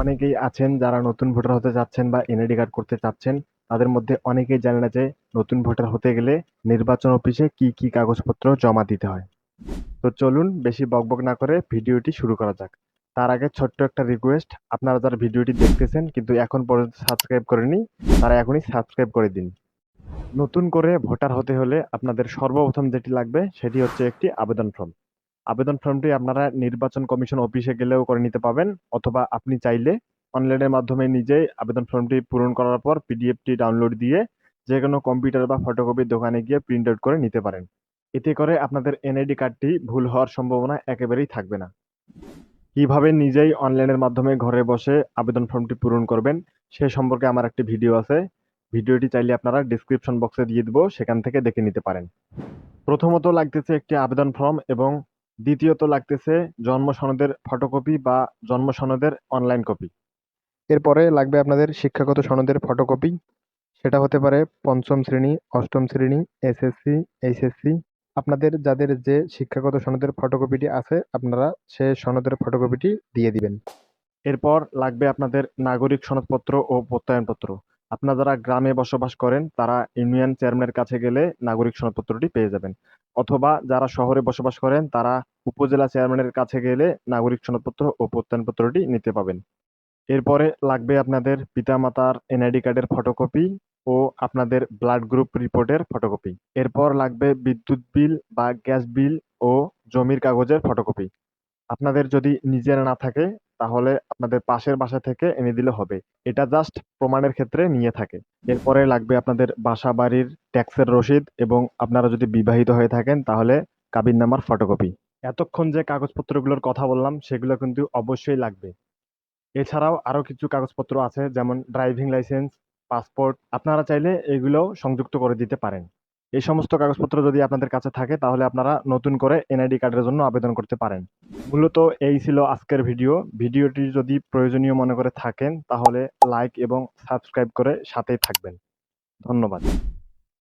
অনেকেই আছেন যারা নতুন ভোটার হতে চাচ্ছেন বা এনআইডি কার্ড করতে চাচ্ছেন, তাদের মধ্যে অনেকেই জানে না যে নতুন ভোটার হতে গেলে নির্বাচন অফিসে কি কি কাগজপত্র জমা দিতে হয়। তো চলুন বেশি বকবক না করে ভিডিওটি শুরু করা যাক। তার আগে ছোট্ট একটা রিকোয়েস্ট আপনারা যারা ভিডিওটি দেখতেছেন কিন্তু এখন পর্যন্ত সাবস্ক্রাইব করেনি তারা এখনই সাবস্ক্রাইব করে দিন। নতুন করে ভোটার হতে হলে আপনাদের সর্বপ্রথম যেটি লাগবে সেটি হচ্ছে একটি আবেদন ফর্ম আবেদন ফর্মটি আপনারা নির্বাচন কমিশন অফিসে গেলেও করে নিতে পাবেন অথবা আপনি চাইলে অনলাইনের মাধ্যমে নিজেই আবেদন ফর্মটি পূরণ করার পর পিডিএফটি ডাউনলোড দিয়ে যে কোনো কম্পিউটার বা ফটোকপির দোকানে গিয়ে প্রিন্ট আউট করে নিতে পারেন। এতে করে আপনাদের এনআইডি কার্ডটি ভুল হওয়ার সম্ভাবনা একেবারেই থাকবে না। কীভাবে নিজেই অনলাইনের মাধ্যমে ঘরে বসে আবেদন ফর্মটি পূরণ করবেন, সে সম্পর্কে আমার একটি ভিডিও আছে। ভিডিওটি চাইলে আপনারা ডিসক্রিপশন বক্সে দিয়ে দেবো, সেখান থেকে দেখে নিতে পারেন। প্রথমত লাগতেছে একটি আবেদন ফর্ম এবং দ্বিতীয়ত লাগতেছে জন্ম সনদের ফটোকপি বা জন্ম সনদের অনলাইন কপি এরপরে লাগবে আপনাদের শিক্ষাগত সনদের ফটোকপি সেটা হতে পারে পঞ্চম শ্রেণি অষ্টম শ্রেণি এসএসসি এইচএসসি আপনাদের যাদের যে শিক্ষাগত সনদের ফটোকপিটি আছে আপনারা সে সনদের ফটোকপিটি দিয়ে দিবেন। এরপর লাগবে আপনাদের নাগরিক সনদপত্র ও প্রত্যয়নপত্র। আপনারা যারা গ্রামে বসবাস করেন তারা ইউনিয়ন চেয়ারম্যানের কাছে গেলে নাগরিক সনদপত্রটি পেয়ে যাবেন। অথবা যারা শহরে বসবাস করেন, তারা উপজেলা চেয়ারম্যানের কাছে গেলে নাগরিক সনদপত্র ও প্রত্যয়নপত্রটি নিতে পাবেন। এরপরে লাগবে আপনাদের পিতামাতার এনআইডি কার্ডের ফটোকপি ও আপনাদের ব্লাড গ্রুপ রিপোর্টের ফটোকপি এরপর লাগবে বিদ্যুৎ বিল বা গ্যাস বিল ও জমির কাগজের ফটোকপি আপনাদের যদি নিজের না থাকে তাহলে আপনাদের পাশের বাসা থেকে এনে দিলে হবে। এটা জাস্ট প্রমাণের ক্ষেত্রে নিয়ে থাকে। এরপরে লাগবে আপনাদের বাসা বাড়ির ট্যাক্সের রসিদ এবং আপনারা যদি বিবাহিত হয়ে থাকেন তাহলে কাবিন নামার ফটোকপি এতক্ষণ যে কাগজপত্রগুলোর কথা বললাম, সেগুলো কিন্তু অবশ্যই লাগবে। এছাড়াও আরও কিছু কাগজপত্র আছে, যেমন ড্রাইভিং লাইসেন্স পাসপোর্ট আপনারা চাইলে এগুলো সংযুক্ত করে দিতে পারেন। এই সমস্ত কাগজপত্র যদি আপনাদের কাছে থাকে, তাহলে আপনারা নতুন করে এনআইডি কার্ডের জন্য আবেদন করতে পারেন। মূলত এই ছিল আজকের ভিডিও। ভিডিওটি যদি প্রয়োজনীয় মনে করে থাকেন, তাহলে লাইক এবং সাবস্ক্রাইব করে সাথেই থাকবেন। ধন্যবাদ।